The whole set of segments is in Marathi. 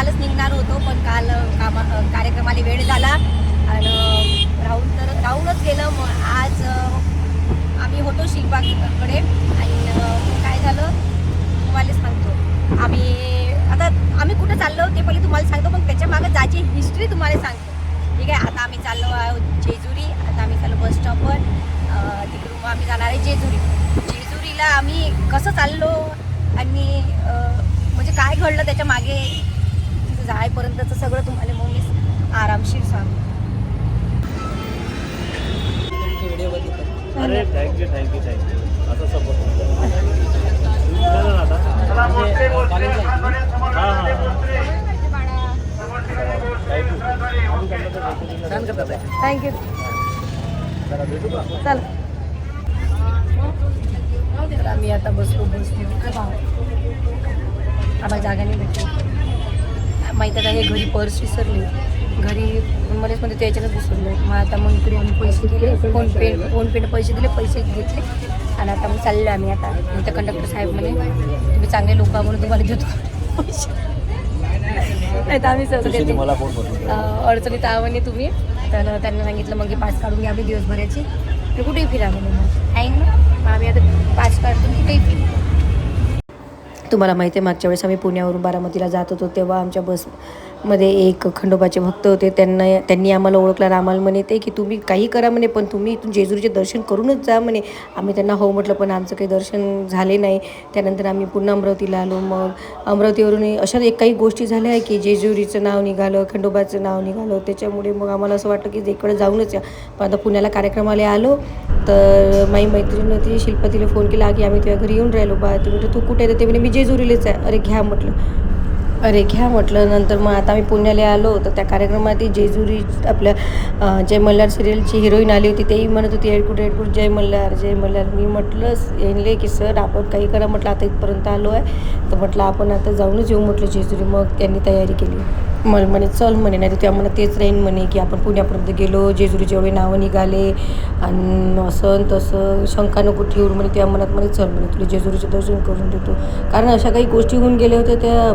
कालच निघणार होतो पण काल कामा कार्यक्रमाला वेळ झाला. आणि राहून तर राहूनच गेलं. मग आज आम्ही होतो शिल्पाकडे आणि काय झालं? तुम्हाला सांगतो. आम्ही आता आम्ही कुठं चाललो ते पहिले तुम्हाला सांगतो पण त्याच्या मागं जायची हिस्ट्री तुम्हाला सांगतो. ठीक आहे? आता आम्ही चाललो आहोत जेजुरी. आता आम्ही चाललो बस स्टॉपवर तिकडून मग आम्ही जाणार आहे जेजुरी. जेजुरीला आम्ही कसं चाललो? आणि म्हणजे काय घडलं त्याच्यामागे? जायपर्यंतचं सगळं तुम्हाला मग मी आरामशीर अरे thank you thank you thank you असं सपोर्ट आता. हां हां. थँक्यू चल तर आम्ही आता बसलो बसलो. आम्हाला जागा नाही भेटली. माहीत आहे का हे घरी पर्स विसरली. घरी मलाच मध्ये त्याच्यानं विसरलं मग आता मग इकडे आम्ही पैसे दिले. फोन पे फोन पेने पैसे दिले पैसे घेतले. आणि आता मग चाललो आम्ही आता. त्या कंडक्टर साहेब म्हणे तुम्ही चांगले लोक म्हणून तुम्हाला देतो. नाही तर आम्ही सहज देते. मला फोन करतो. अं, अडचणीत तुम्ही. तर त्यांना सांगितलं मग हे पाच काढून घ्या आम्ही दिवसभराची. तर कुठेही फिरा म्हणे मग. आहे ना? मग आम्ही आता पाच काढतो कुठेही फिरू. तुम्हाला माहिती आहे मागच्या वेळेस आम्ही पुण्यावरून बारामतीला जात होतो तेव्हा आमच्या बसमध्ये एक खंडोबाचे भक्त होते. त्यांना त्यांनी आम्हाला ओळखलं आम्हाला म्हणे ते की तुम्ही काही करा म्हणे पण तुम्ही इथून जेजुरीचे दर्शन करूनच जा म्हणे. आम्ही त्यांना हो म्हटलं पण आमचं काही दर्शन झाले नाही. त्यानंतर आम्ही पुन्हा अमरावतीला आलो. मग अमरावतीवरून अशा एक काही गोष्टी झाल्या आहे की जेजुरीचं नाव निघालं खंडोबाचं नाव निघालं. त्याच्यामुळे मग आम्हाला असं वाटतं की इकडे जाऊनच या. पण आता पुण्याला कार्यक्रमाला आलो. तर माझी मैत्रीण ती शिल्पा तिला फोन केला की आम्ही तुझ्या घरी येऊन राहिलो बा ते म्हटलं तू कुठे आहे? तर ते म्हणे मी जेजुरीलाच आहे. अरे घ्या म्हटलं. अरे घ्या म्हटलं नंतर मग आता आम्ही पुण्याला आलो तर त्या कार्यक्रमात ती जेजुरी आपल्या जय मल्हार सिरियलची हिरोईन आली होती तेही म्हणत होती एडकुट एडकुट जय मल्हार जय मल्हार. मी म्हटलं येणले की सर आपण काही करा म्हटलं आता इथपर्यंत आलो आहे. तर म्हटलं आपण आता जाऊनच येऊ म्हटलं जेजुरी. मग त्यांनी तयारी केली. मला म्हणे चल म्हणे नाही तर त्या म्हणत तेच राहीन म्हणे की आपण पुण्यापर्यंत गेलो जेजुरीचे एवढे नावं निघाले आणि असं तसं शंका नको ठेवून म्हणे त्या मनात म्हणे चल म्हणे तुला जेजुरीचं दर्शन करून देतो. कारण अशा काही गोष्टी होऊन गेल्या होत्या त्या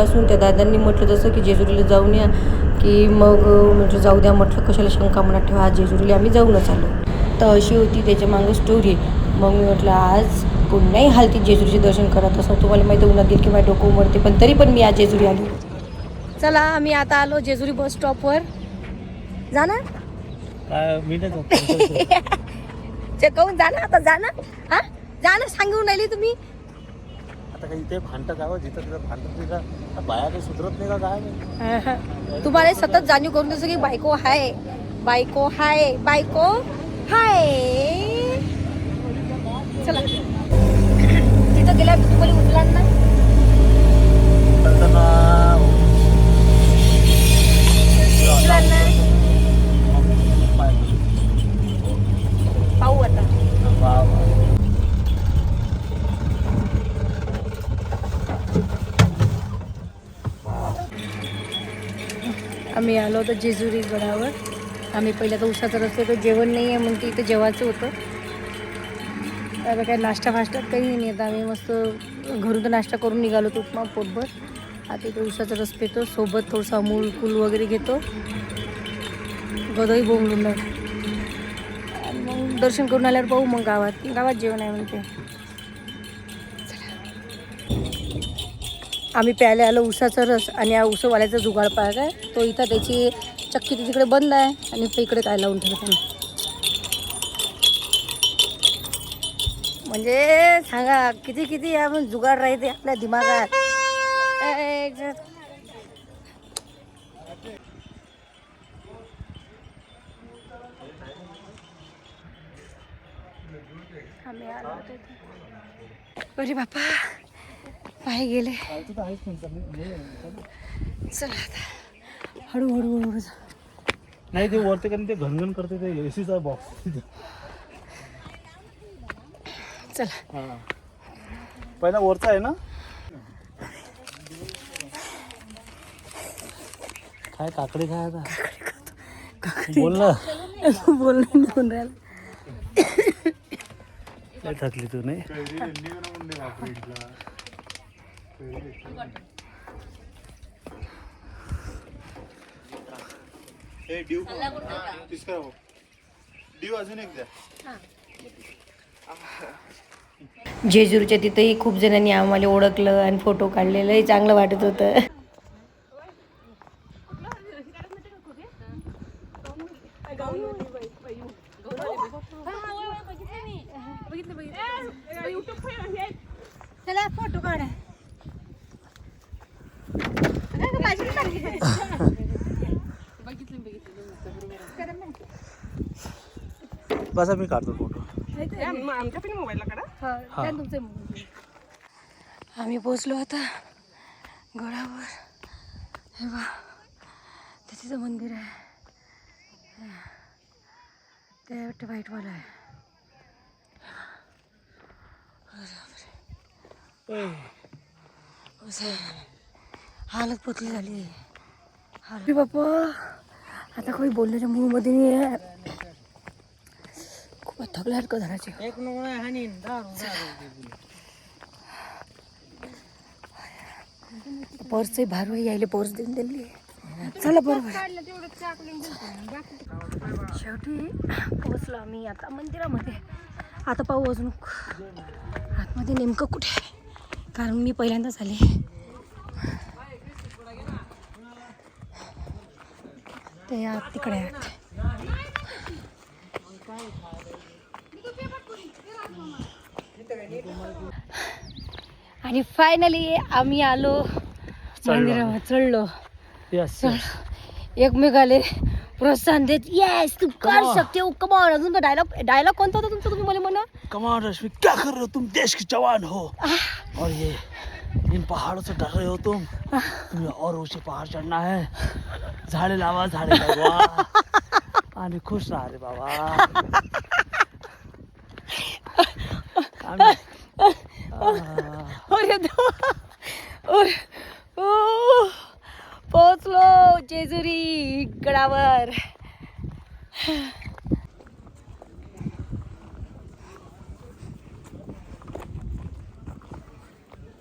बारामतीपासून त्या दादांनी म्हटलं जसं की जेजुरीला जाऊन या की मग म्हटलं जाऊ द्या म्हटलं कशाला शंका मनात ठेवा आज जेजुरीला आम्ही जाऊनच आलो. तर अशी होती त्याच्या मागं स्टोरी मग मी म्हटलं आज पुन्हाही हालती जेजुरीचे दर्शन करत असं तुम्हाला माहिती उन्हात गेली की माझं डोकं उमरते पण तरी पण मी आज जेजुरी आली. चला आम्ही आता आलो जेजुरी बस स्टॉपवर जा ना काय मी नाही जात. ते कहून जा ना आता जा ना हा? जा ना सांगून राहिली तुम्ही? आता काही ते भांडतं हो, जिथं तिथं भांडत नाही का बाया काही सुधरत नाही का काय नाही तुम्हाला सतत जाणीव करून देतो की बायको हाय बायको हाय बायको हाय. चला. तिथं गेल्यावर तुम्हाला उचला ना. पाहू आता. आम्ही आलो होतो जेजुरी गडावर. आम्ही पहिल्या तर उसाचा रस्ता तर जेवण नाही आहे म्हणते इथं जेवायचं होतं. आता काय नाश्ता फाष्टात काही नाही आता आम्ही मस्त घरून तर नाश्ता करून निघालो होतो उपमा पोटभर. आता इथं उसाचा रस पितो सोबत थोडंसं अमूल कूल वगैरे घेतो. गदई बोंबलून. मग दर्शन करून आल्यावर पाहू मग गावात. गावात जेवण आहे म्हणते. आम्ही प्यायला आलो उसाचा रस आणि या उसवाल्याचा जुगाड पाय काय तो इथं त्याची चक्की तिकडे बंद आहे आणि तो इकडे काय लावून ठेवलं म्हणजे सांगा किती किती आपण जुगाड राहते आपल्या दिमागात? अरे बापा. पाय गेले. चला आता. हळू हळू हळू जा. नाही ते वरते कारण ते घनघन करते ते एसीचा बॉक्स चला. हा. पहिला वरचा आहे ना? काय काकडे काय आता? बोल ना. बोलणं निघून राहिलं. काय थकली तू नाही? हे ड्यू तिसरा हो ड्यू अजून एक द्या. जेजुरीच्या तिथेही खूप जणांनी आम्हाला ओळखलं आणि फोटो काढलेलंही चांगलं वाटत होतं. चला फोटो काढा. बसा मी काढतो फोटो. आम्ही पोचलो आता गडावर हे बा त्याचं मंदिर आहे. ते वाटतं वाईटवाला आहे. असं हालत पोतली झाली अरे बाप्पा आता काही बोलण्याच्या मूडमध्ये नाही आहे. खूप थकल्यासारखं झाडाचे पर्सही भारू यायले पर्स देऊन दिली चला बरोबर शेवटी पोचलो आम्ही आता मंदिरामध्ये. आता पाहू अजून. आतमध्ये नेमकं कुठे आहे? कारण मी पहिल्यांदाच आले. ते आत तिकडे आहे वाटतं. आणि फायनली आम्ही आलो मंदिरावर चढलो. एकमेकाले प्रोत्साहन देत. येस तू कर शकते. हो कमॉन अजून डायलॉग डायलॉग कोणता होता तुमचा तुम्ही मला म्हणा? कमान रश्मि क्या कर रहे हो तुम? देश के जवान हो. और ये इन पहाड़ों से डर रहे हो तुम? तुम्हें और ऊंचे पहाड़ चढ़ना है। झाडे लावा झाडे लावा आणि खुश राहा रे बाबा। आम्ही- अरे पोहोचलो जेजुरी गडावर।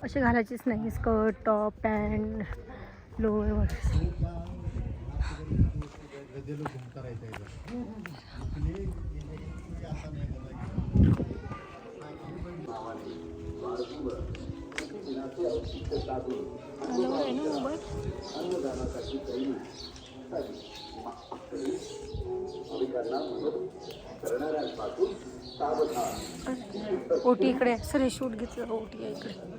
असे घालायचीच नाही स्कर्ट टॉप पॅन्ट लोअर ओटी इकडे आहे. सर शूट घेतलं ओटी आहे इकडे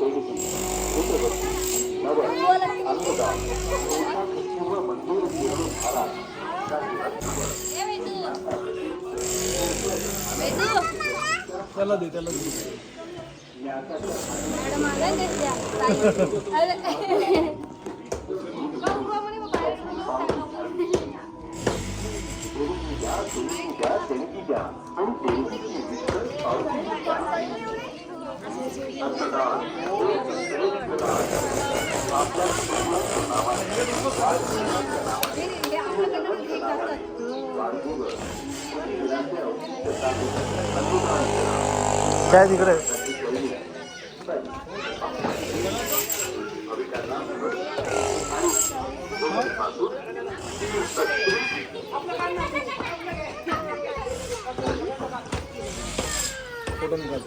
ओटी आहे ना चल ये इकडे. या इकडे. त्याला दे त्याला दे काय तिकडे? फोटो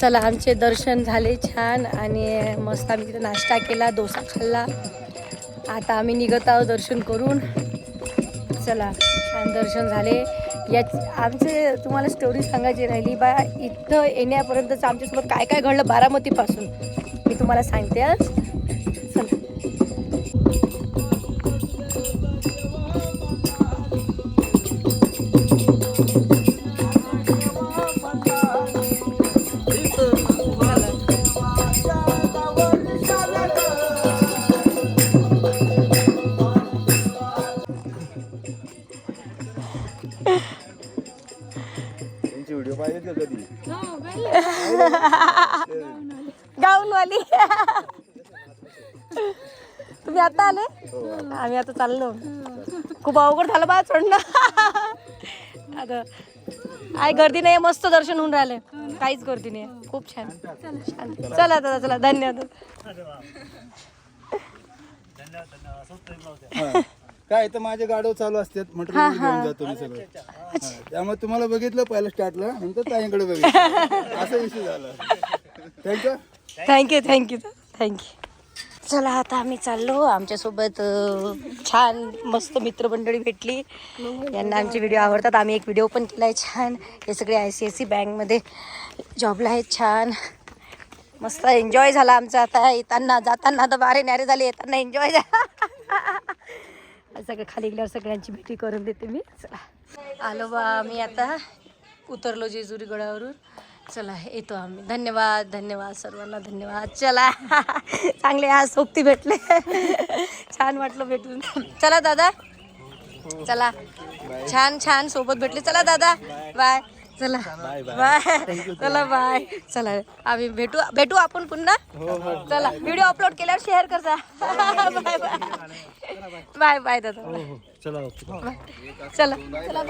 चला आमचे दर्शन झाले छान आणि मस्त आम्ही तिथे नाश्ता केला डोसा खाल्ला. आता आम्ही निघत आहोत दर्शन करून. चला छान दर्शन झाले. याची आमचे तुम्हाला स्टोरी सांगायची राहिली बा इथं येण्यापर्यंतचं आमच्यासोबत काय काय घडलं बारामतीपासून मी तुम्हाला सांगते आज चाललो. खूप अवघड झालं बा चढणं आता काय गर्दी नाही मस्त दर्शन होऊन राहिले. काहीच गर्दी नाही. खूप छान. छान चला दादा चला. धन्यवाद. काय तर माझ्या गाड्या चालू असतात. मटेरियल घेऊन जातो मी सगळं. हा. त्यामुळे तुम्हाला बघितलं पहिलं स्टार्टला. नंतर ताईंकडे बघितलं. असा विषय झाला. थँक्यू. थँक्यू थँक्यू थँक्यू चला आता आम्ही चाललो. आमच्यासोबत छान मस्त मित्रमंडळी भेटली. यांना आमचे व्हिडिओ आवडतात. आम्ही एक व्हिडिओ पण केला आहे छान. हे सगळे आय सी आय सी बँकमध्ये जॉबला आहेत. छान. मस्त एन्जॉय झाला आमचा आता. येताना जाताना आता बारे न्यारे झाले. येताना एन्जॉय झाला. सगळं खाली गेल्यावर सगळ्यांची भेटी करून देते मी. चला. आलो बा आम्ही आता. उतरलो जेजुरी गडावरून. चला येतो आम्ही. धन्यवाद धन्यवाद सर्वांना धन्यवाद. चला. चांगले आज सोबती भेटले. छान वाटलं भेटून. चला दादा. चला. छान छान सोबत भेटले. चला दादा. बाय चला. बाय चला बाय चला. आम्ही भेटू भेटू आपण पुन्हा? चला. व्हिडिओ अपलोड केल्यावर शेअर करजा बाय बाय बाय बाय दादा. चला चला.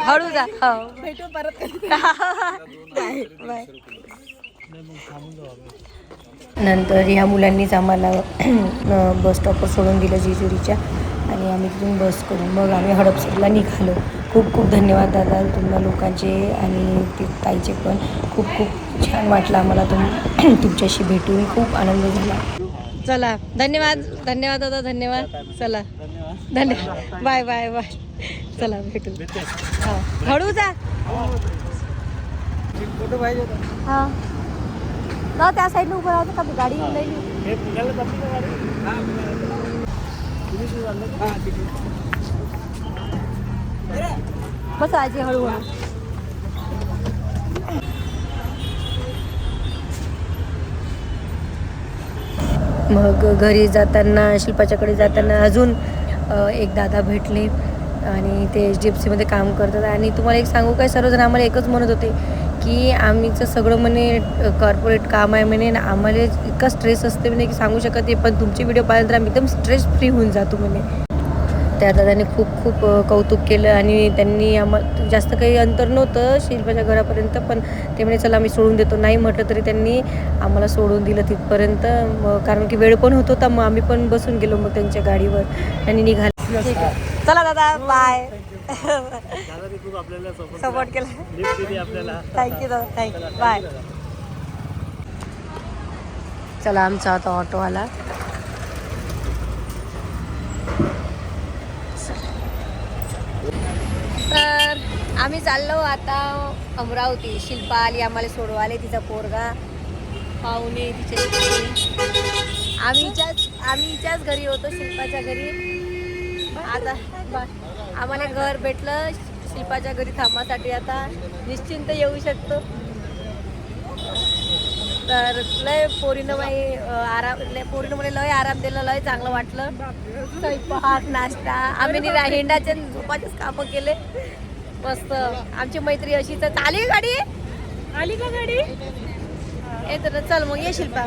हळू जा. हो. भेटू परत बाय बाय नंतर ह्या मुलांनीच आम्हाला बस स्टॉपवर सोडून दिलं जेजुरीच्या. आणि आम्ही तिथून बस करून मग आम्ही हडपसरला निघालो. खूप खूप धन्यवाद दादा तुम्हाला लोकांचे आणि ते ताईचे पण. खूप खूप छान वाटलं आम्हाला तुम तुमच्याशी भेटून. खूप आनंद झाला. चला धन्यवाद. धन्यवाद दादा धन्यवाद. चला. धन्यवाद बाय बाय बाय. चला भेटू. हा. हळू जा. हा. ना त्या साईडने उभं राहतो का गाडी येऊन राहिली. बस आजी हळूहळू मग घरी जाताना शिल्पाच्याकडे जाताना अजून एक दादा भेटले आणि ते एच डी एफ सीमध्ये काम करतात. आणि तुम्हाला एक सांगू काय सर्वजण आम्हाला एकच म्हणत होते की आम्हीचं सगळं म्हणे कॉर्पोरेट काम आहे म्हणे ना आम्हाला इतका स्ट्रेस असते म्हणे की सांगू शकत नाही पण तुमचे व्हिडिओ पाहिल्यानंतर आम्ही एकदम स्ट्रेस फ्री होऊन जातो म्हणे. त्या दादाने खूप खूप कौतुक केलं आणि त्यांनी आम्हाला जास्त काही अंतर नव्हतं शिल्पाच्या घरापर्यंत पण ते म्हणे चला आम्ही सोडून देतो. नाही म्हटलं तरी त्यांनी आम्हाला सोडून दिलं तिथपर्यंत. मग कारण की वेळ पण होत होता मग आम्ही पण बसून गेलो मग त्यांच्या गाडीवर. आणि निघाले. चला दादा बाय खूप आपल्याला सपोर्ट केला. आपल्याला. थँक्यू दादा थँक्यू बाय चला आमचा आता ऑटो आला. तर आम्ही चाललो आता अमरावती. शिल्पा आली आम्हाला सोडवाले तिचा पोरगा. पाहुणे इथे. आम्ही आम्ही हिच्याच घरी होतो शिल्पाच्या घरी. आता बा- आम्हाला घर भेटलं शिल्पाच्या घरी थांबासाठी आता निश्चिंत येऊ शकतो. तर लय पोरीनं बाई अं, आराम लय पोरीनं मला लय आराम दिला लय चांगलं वाटलं. स्वयंपाक नाश्ता आम्ही नि- हिंडाचे झोपाचेच कामं केले. मस्त. आमची मैत्री अशी तर आली गाडी? आली का गाडी? येत ना चल मग ये शिल्पा.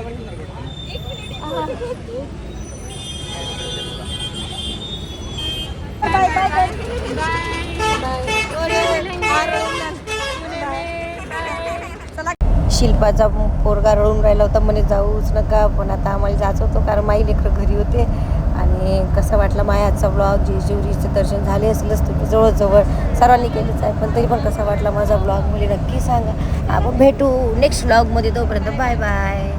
Bye bye. शिल्पाचा पोरगा रडून राहिला होता म्हणे जाऊच नका पण आता आम्हाला जायचं होतं कारण माई लेकरं घरी होते. आणि कसं वाटलं माया आजचा ब्लॉग जेजुरीचं दर्शन झाले असलंच तुम्ही जवळजवळ सर्वांनी केलंच आहे पण तरी पण कसा वाटला माझा ब्लॉग मला नक्की सांगा. आपण भेटू नेक्स्ट ब्लॉगमध्ये तोपर्यंत बाय बाय